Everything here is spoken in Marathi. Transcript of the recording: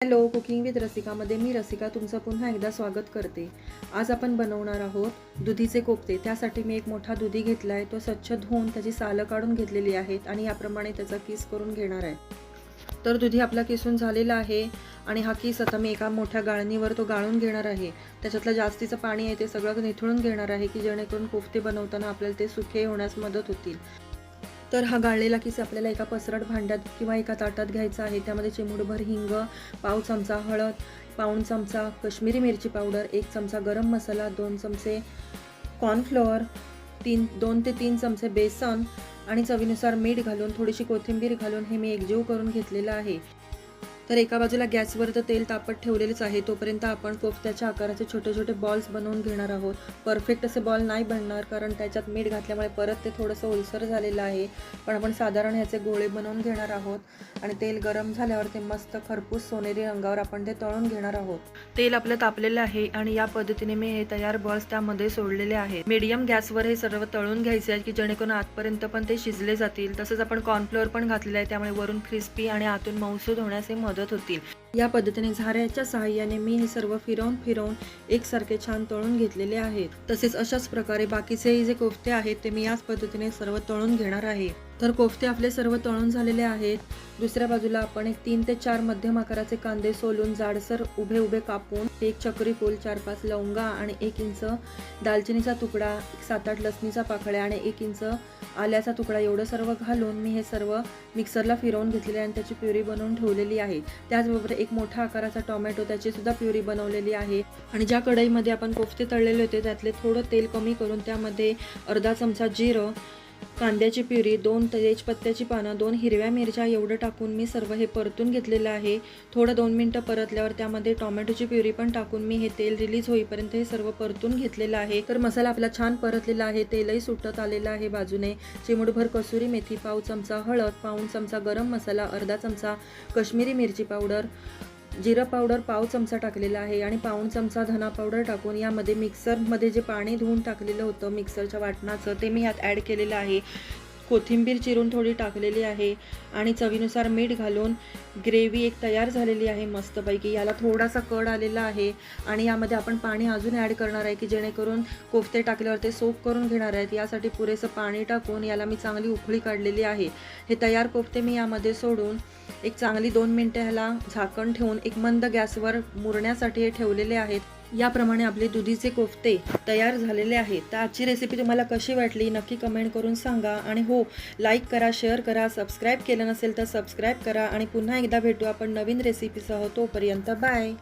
हॅलो कुकिंग विथ रसिकामध्ये मी रसिका तुमचं पुन्हा एकदा स्वागत करते. आज आपण बनवणार आहोत दुधीचे कोफ्ते. त्यासाठी मी एक मोठा दुधी घेतला आहे तो स्वच्छ धुवून त्याची सालं काढून घेतलेली आहेत आणि याप्रमाणे त्याचा किस करून घेणार आहे. तर दुधी आपला किसून झालेला आहे आणि हा किस आता मी एका मोठ्या गाळणीवर तो गाळून घेणार आहे. त्याच्यातलं जास्तीचं पाणी आहे ते सगळं निथळून घेणार आहे की जेणेकरून कोफ्ते बनवताना आपल्याला ते सुखे होण्यास मदत होतील. तर हा गाळलेला किस आपल्याला एका पसरट भांड्यात किंवा एका ताटात घ्यायचा आहे. त्यामध्ये चिमूटभर हिंग पाव चमचा हळद पाऊण चमचा कश्मीरी मिरची पावडर एक चमचा गरम मसाला दोन चमचे कॉर्नफ्लॉवर तीन दोन ते तीन चमचे बेसन आणि चवीनुसार मीठ घालून थोडीशी कोथिंबीर घालून हे मी एकजीव करून घेतलेलं आहे. तर एका बाजूला गॅसवर तर तेल तापत ठेवलेलेच आहे. तोपर्यंत आपण कोफ्त्याच्या आकाराचे छोटे छोटे बॉल्स बनवून घेणार आहोत. परफेक्ट असे बॉल नाही बनणार कारण त्याच्यात मीठ घातल्यामुळे परत ते थोडंसं ओलसर झालेलं आहे. पण आपण साधारण ह्याचे गोळे बनवून घेणार आहोत. आणि तेल गरम झाल्यावर ते मस्त खरपूस सोनेरी रंगावर आपण ते तळून घेणार आहोत. तेल आपलं तापलेलं आहे आणि या पद्धतीने मी हे तयार बॉल्स त्यामध्ये सोडलेले आहेत. मीडियम गॅसवर हे सर्व तळून घ्यायचे आहे की जेणेकरून आतपर्यंत पण ते शिजले जातील. तसंच आपण कॉर्नफ्लोअर पण घातलेलं आहे त्यामुळे वरून क्रिस्पी आणि आतून मऊसूद होण्यास हे मदत होतील. या पद्धतीने झाऱ्याच्या सहाय्याने मी हे सर्व फिरवून फिरवून एकसारखे छान तळून घेतलेले आहेत. तसेच अशाच प्रकारे बाकीचे जे कोफ्ते आहेत ते मी याच पद्धतीने सर्व तळून घेणार आहे. तर कोफ्ते आपले सर्व तळून झालेले आहेत. दुसऱ्या बाजूला आपण एक तीन ते चार मध्यम आकाराचे कांदे सोलून जाडसर उभे उभे कापून एक चक्री फूल चार पाच लवंगा आणि एक इंच दालचिनीचा तुकडा एक सात आठ लसणीचा पाकळ्या आणि एक इंच आल्याचा तुकडा एवढं सर्व घालून मी हे सर्व मिक्सरला फिरवून घेतलेले आणि त्याची प्युरी बनवून ठेवलेली आहे. त्याचबरोबर एक मोठा आकाराचा टोमॅटो त्याची सुद्धा प्युरी बनवलेली आहे. आणि ज्या कढईमध्ये आपण कोफ्ते तळलेले होते त्यातले थोडं तेल कमी करून त्यामध्ये अर्धा चमचा जिरं कांद्याची प्युरी दोन तेजपत्त्याची पानं दोन हिरव्या मिरच्या एवढं टाकून मी सर्व हे परतून घेतलेलं आहे. थोडं दोन मिनटं परतल्यावर त्यामध्ये टोमॅटोची प्युरी पण टाकून मी हे तेल रिलीज होईपर्यंत हे सर्व परतून घेतलेलं आहे. तर मसाला आपला छान परतलेला आहे तेलही सुटत आलेलं आहे बाजूने. चिमूटभर कसुरी मेथी पाव चमचा हळद पाऊण चमचा गरम मसाला अर्धा चमचा कश्मीरी मिरची पावडर जिरं पावडर पाव चमचा टाकलेला आहे आणि पाऊण चमचा धना पावडर टाकून यामध्ये मिक्सरमध्ये जे पाणी धुवून टाकलेलं होतं मिक्सरच्या वाटणाचं ते मी यात ॲड केलेलं आहे. कोथिंबीर चिरून थोडी टाकलेली आहे आणि चवीनुसार मीठ घालून ग्रेव्ही एक तयार झालेली आहे मस्तपैकी. याला थोडासा कड आलेला आहे आणि यामध्ये आपण पाणी अजून ॲड करणार आहे की जेणेकरून कोफ्ते टाकल्यावर ते सोप करून घेणार आहेत. यासाठी पुरेसं पाणी टाकून याला मी चांगली उकळी काढलेली आहे. हे तयार कोफ्ते मी यामध्ये सोडून एक चांगली दोन मिनटं ह्याला झाकण ठेवून एक मंद गॅसवर मुरण्यासाठी हे ठेवलेले आहेत. याप्रमाणे आपले दुधीचे कोफ्ते तयार झालेले आहेत. तर आजची रेसिपी तुम्हाला कशी वाटली नक्की कमेंट करून सांगा. आणि हो लाईक करा शेअर करा सबस्क्राईब केलं नसेल तर सबस्क्राईब करा. आणि पुन्हा एकदा भेटू आपण नवीन रेसिपीसह तोपर्यंत बाय